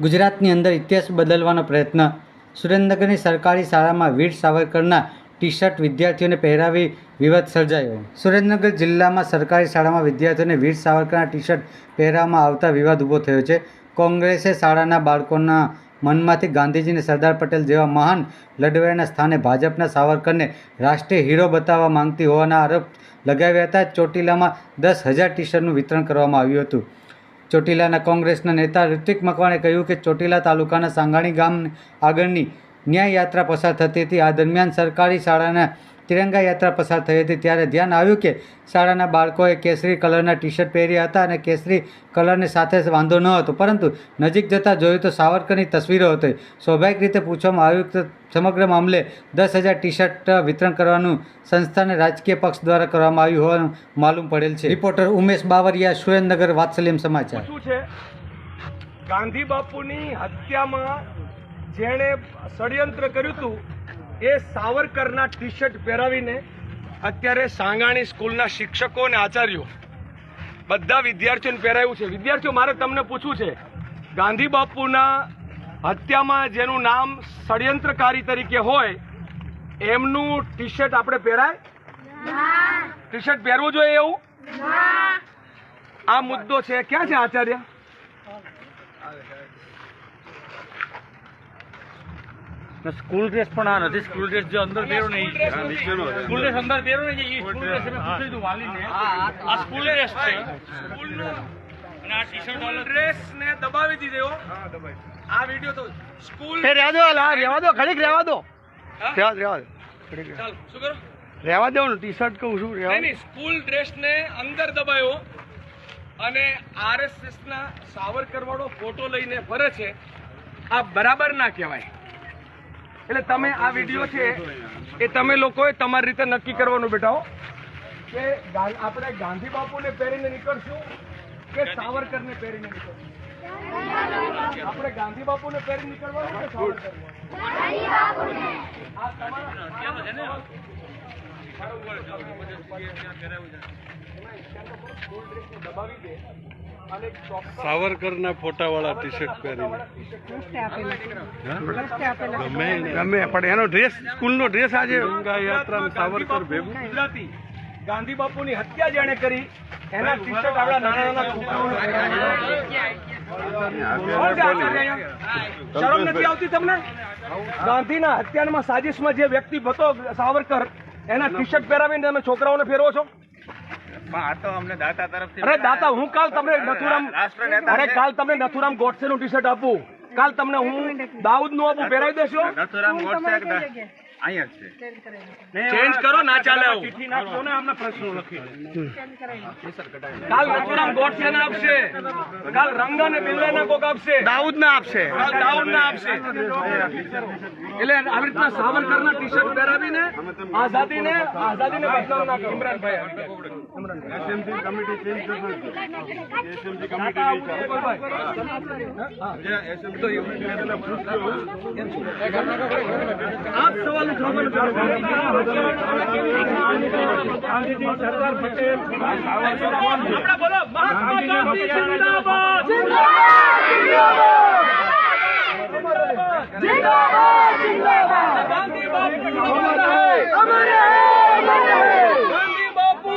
ગુજરાતની અંદર ઇતિહાસ બદલવાનો પ્રયત્ન. સુરેન્દ્રનગરની સરકારી શાળામાં વીર સાવરકરના ટી શર્ટ વિદ્યાર્થીઓને પહેરાવી વિવાદ સર્જાયો. સુરેન્દ્રનગર જિલ્લામાં સરકારી શાળામાં વિદ્યાર્થીઓને વીર સાવરકરના ટી શર્ટ પહેરાવવામાં આવતા વિવાદ ઊભો થયો છે. કોંગ્રેસે શાળાના બાળકોના મનમાંથી ગાંધીજીને સરદાર પટેલ જેવા મહાન લડવૈયાના સ્થાને ભાજપના સાવરકરને રાષ્ટ્રીય હીરો બતાવવા માંગતી હોવાના આરોપ લગાવ્યા હતા. ચોટીલામાં દસ હજાર ટી શર્ટનું વિતરણ કરવામાં આવ્યું હતું. ચોટીલાના કોંગ્રેસના નેતા ઋતિક મકવાણે કહ્યું કે ચોટીલા તાલુકાના સાંગાણી ગામ આગળની ન્યાય યાત્રા પસાર થતી હતી. આ દરમિયાન સરકારી શાળાના તિરંગા યાત્રા પસાર થઈ હતી ત્યારે ધ્યાન આવ્યું કે શાળાના બાળકોએ કેસરી કલરના ટી શર્ટ પહેર્યા હતા અને કેસરી કલરની સાથે વાંધો ન હતો. પરંતુ નજીક જતાં જોયું તો સાવરકરની તસવીરો હતી. સ્વાભાવિક રીતે પૂછવામાં આવ્યું કે સમગ્ર મામલે દસ હજાર ટી શર્ટ વિતરણ કરવાનું સંસ્થાને રાજકીય પક્ષ દ્વારા કરવામાં આવ્યું હોવાનું માલુમ પડેલ છે. રિપોર્ટર ઉમેશ બાવરિયા સુરેન્દ્રનગર વાત્સલ્યમ સમાચાર. શું છે? ગાંધી બાપુની હત્યામાં જેણે ષડયંત્ર કર્યું હતું એ સાવરકરના ટી શર્ટ પહેરાવીને અત્યારે સાંગાણી સ્કૂલના શિક્ષકો અને આચાર્યો બધા વિદ્યાર્થીઓને પહેરાવ્યું છે. વિદ્યાર્થીઓ મારે તમને પૂછવું છે. ગાંધી બાપુના હત્યામાં જેનું નામ ષડયંત્રકારી તરીકે હોય એમનું ટી શર્ટ આપણે પહેરાય? ટી શર્ટ પહેરવું જોઈએ એવું? આ મુદ્દો છે. ક્યાં છે આચાર્ય? સ્કૂલ ડ્રેસ પણ આ નથી. સ્કૂલ ડ્રેસ જે અંદર પહેરો નહીં સ્કૂલ ડ્રેસ અંદર. પહેરો ને ઈ સ્કૂલ ડ્રેસ મેં પૂછ્યું હતું વાલીને. આ સ્કૂલ ડ્રેસ છે. સ્કૂલનો અને આ ટી શર્ટ ડ્રેસ ને દબાવી દીધો. આ વિડિયો તો સ્કૂલ એ રહેવા દો આ રહેવા દો ઘડીક રહેવા દો. હા? રહેવા રહેવા દો. ઘડીક ચાલ શું કરો? રહેવા દો ને ટી શર્ટ કહું છું રહેવા નહીં સ્કૂલ ડ્રેસ ને અંદર દબાયો અને આરએસએસ ના સાવરકર વાળો ફોટો લઈને ફરે છે. આ બરાબર ના કહેવાય. એટલે તમે આ વીડિયો છે એ તમે લોકોએ તમારી રીતે નક્કી કરવાનું બેટા કે આપણે ગાંધી બાપુને પહેરીને નીકળશું કે સાવરકરને પહેરીને નીકળશું? આપણે ગાંધી બાપુને પહેરી નીકળવાનું સાવરકરના ફોટાવાળા ટી શર્ટ પહેરીને ગમે ગમે પણ એનો ડ્રેસ સ્કૂલનો ડ્રેસ આજે ગંગા યાત્રા સાવરકર ભેગું. ગુજરાતી. ગાંધી બાપુની હત્યા જેણે કરી એના ટી શર્ટ આપણા નાના નાના? શરમ નથી આવતી તમને? ગાંધીના હત્યામાં સાજિશમાં જે વ્યક્તિ હતો સાવરકર એના ટી શર્ટ પહેરાવીને તમે છોકરાઓને ફેરવો છો? અરે દાતા હું કાલ તમને નથુરામ અરે કાલ તમને નથુરામ ગોડસે નું ટી શર્ટ આપું. કાલ તમને હું દાઉદનું આપું પહેરાવી દેશો. ચેન્જ કરો ના ચાલે આવું. કાલ રઘુરામ ગોડસે ને આપશે. કાલ રંગ ને બિલ્લે ને કોક આપશે. દાઉદ ને આપશે. કાલ દાઉદ ને આપશે. એટલે આવી રીતના સાવરકર ના ટી શર્ટ પહેરાવીને આઝાદી ને આઝાદી ને બદલાવ ના કરો ઇમરાનભાઈ આપ સવાલ ગાંધીજી સરદાર પટેલ આપણે બોલો મહાત્મા ગાંધી જિંદાબાદ ગાંધી બાપુ અમર ગાંધી બાપુ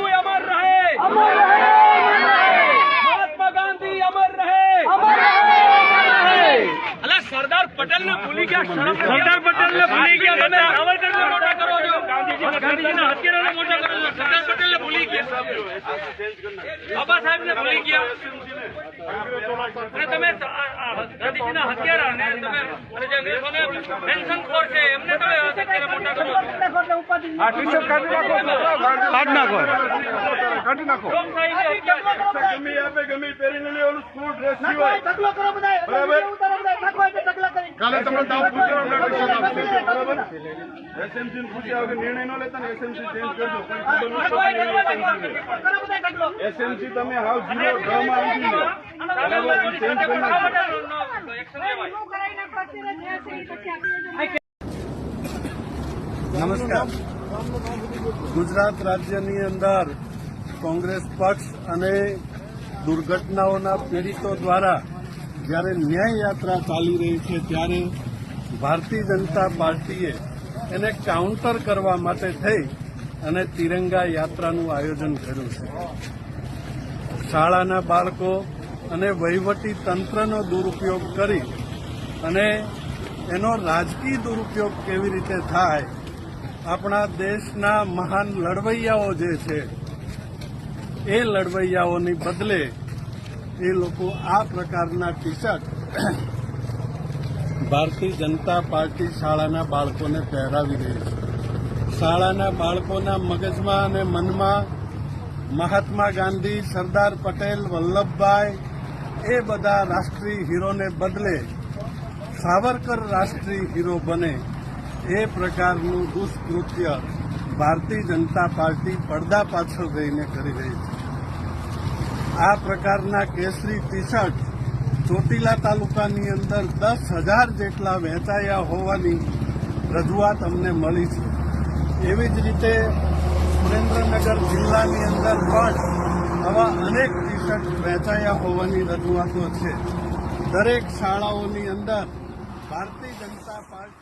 સરદાર પટેલ ને ભૂલી ગયા શરમ સરદાર પટેલ ને ભૂલી ગયા તમે. સાવરકર ને મોટા કરો છો. ગાંધીજીના હત્યારાને મોટા કરો છો. સરદાર પટેલને ભૂલી ગયા. બાબા સાહેબ ને ભૂલી ગયા. અને તમે ગાંધીજીના હત્યારાને તમે અને જે અંગ્રેજોને પેન્શન ખોર છે. એમને તમે અત્યારે મોટા કરો છો. આ કાલે તમને દાવ એસએમસી ને પૂછ્યા વગર નિર્ણય ન લેતા ને એસએમસી ચેન્જ કરજો કોઈ ખબર ન એસએમસી. તમે હાવ ઝીરો ડ્રામા આવી ગયું. ચેન્જ કરી નાખો એક્શન લેવાય નમસ્કાર. ગુજરાત રાજ્યની અંદર કોંગ્રેસ પક્ષ અને દુર્ઘટનાઓના પીડિતો દ્વારા જ્યારે ન્યાય યાત્રા ચાલી રહી છે ત્યારે ભારતીય જનતા પાર્ટીએ એને કાઉન્ટર કરવા માટે થઈ અને તિરંગા યાત્રાનું આયોજન કર્યું છે. શાળાના બાળકો અને વહીવટી તંત્રનો દુરુપયોગ કરી અને એનો રાજકીય દુરુપયોગ કેવી રીતે થાય, આપણા દેશના મહાન લડવૈયાઓ જે છે, એ લડવૈયાઓની બદલે એ લોકો આ પ્રકારના T shirt Bharatiya Janata party શાળાના બાળકોને પહેરાવી રહી છે. શાળાના બાળકોના મગજમાં અને મનમાં મહાત્મા ગાંધી, સરદાર પટેલ, વલ્લભભાઈ, એ બધા રાષ્ટ્રીય હીરોને બદલે સાવરકર રાષ્ટ્રીય હીરો બને એ પ્રકારનું દુષ્કૃત્ય ભારતીય જનતા પાર્ટી પડદા પાછળ રહીને કરી રહી છે. આ પ્રકારના કેસરી ટી શર્ટ ચોટીલા તાલુકાની અંદર દસ હજાર જેટલા વહેંચાયા હોવાની રજૂઆત અમને મળી છે. એવી જ રીતે સુરેન્દ્રનગર જિલ્લાની અંદર પણ આવા અનેક ટી શર્ટ વહેંચાયા હોવાની રજૂઆતો છે. દરેક શાળાઓની અંદર ભારતીય જનતા પાર્ટી